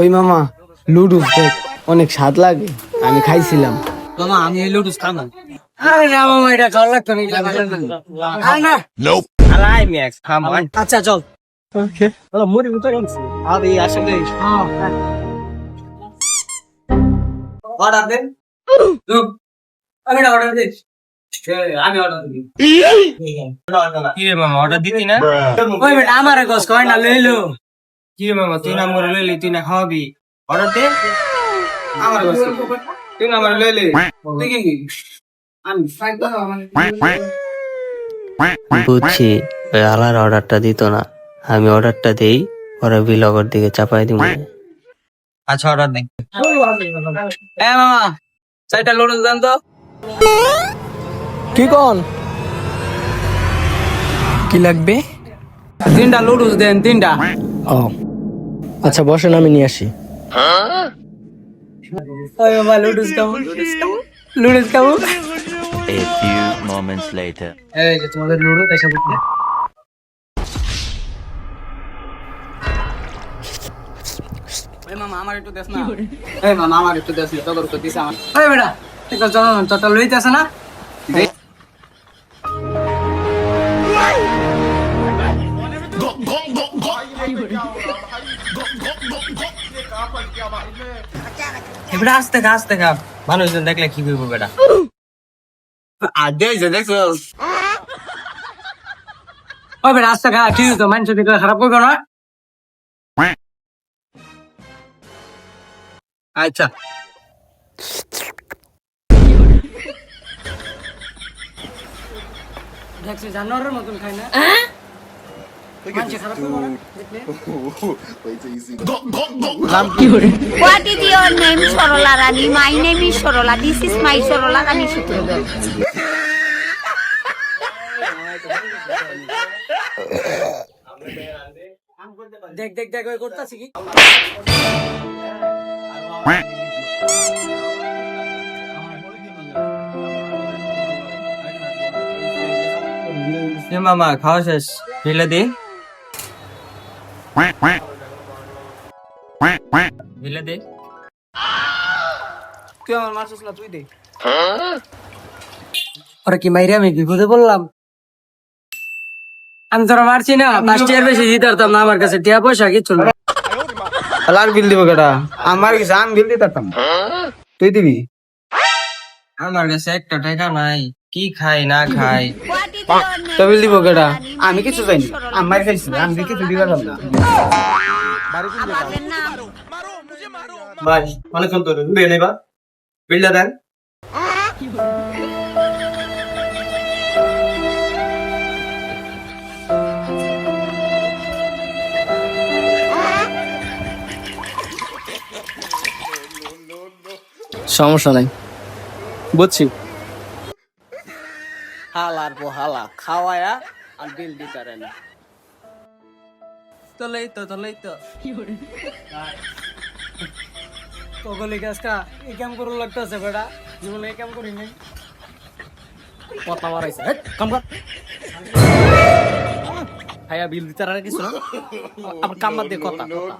ওই মামা লুডুস দেখ অনেক স্বাদ লাগে আমি খাইছিলাম মামা আমি এই লুডুস খাম না আরে না মামা এটা খাওয়া লাগতো না এটা না আরে আলাই ম্যাক্স খাম আচ্ছা চল ওকে বলো মুড়ি মতো গেছে আরে আসলে অর্ডার দেন আমি না অর্ডার দিস আমি অর্ডার দিই কি রে মামা অর্ডার দিতি না আমার গস কয় না লইলো কি রে মামা তুই না মোর লইলি তুই না খাওয়াবি। অর্ডার দে আমার তুই না আমার লইলি। তুই কি? কি আমি ফাইভ দাও আমার বুঝছি ওই আলার অর্ডারটা দিত না। আমি অর্ডারটা দেই ওরা বিলগর দিকে চাপাই দিব। আচ্ছা অর্ডার দে হ্যাঁ মামা চারটা লুডুস দেন তো। কি কন? কি লাগবে? তিনটা লুডুস দেন তিনটা। ও। আচ্ছা বসেন আমি নিয়ে আসি। মামা লুডুস খাব। লুডুস খাব। A few moments later. এই যে তোমাদের লুডু দেখা মামা আমার একটু দেস না। এই মামা আমার একটু দেস না তোর তো দিস আমার। এই বেটা একটা জন তোটা লইতেছে না? এবারে আস্তে খা আস্তে খা মানুষজন দেখলে কি করব বেটা? আদে যে দেখছ? বেটা আস্তে খা ঠিক তো মানুষ দিকে খারাপ করবে না। আচ্ছা। দেখছি জানোয়ারের মতন খাই না? What is your name, Sorola Rani? My name is Sorola. This is my Sorola Rani Sutrogal. দেখ দেখ দেখ ওই করতেছি কি মামা খাওয়া শেষ বিলে দে বিলে দে। তুই আমার মারছিস না তুই দে। ওরা কি মাইরে আমি বিপদে বললাম আমি তোরা মারছি না পাঁচ টিয়ার বেশি দিতে পারতাম না আমার কাছে টিয়া পয়সা কিছু না। আর বিল দিব কেটা আমার কিছু আমি বিল দিতাম তুই দিবি? আমার কাছে একটা টাকা নাই কি খাই না খাই? What is your name? তো দিব কেটা আমি কিছু চাইনি। আমার খাইছি, আমি কিছু দিবার না। ভাই, অনেকক্ষণ তো বিয়ে নেবা। বিলটা দেন। সমস্যা নাই। বুঝছি। হালার পো হালা খাওয়ায়া আর বিল দিতে না। তোলেই তো তোলেই তো। কগলি গাছটা এই কাম করু লাগতেছে বেটা জীবনে এই কাম করি নাই। কথা বাড়াইছে কাম কর। হায়া বিল দিতে আর কিছু না। আবার কাম দিয়ে কথা কথা।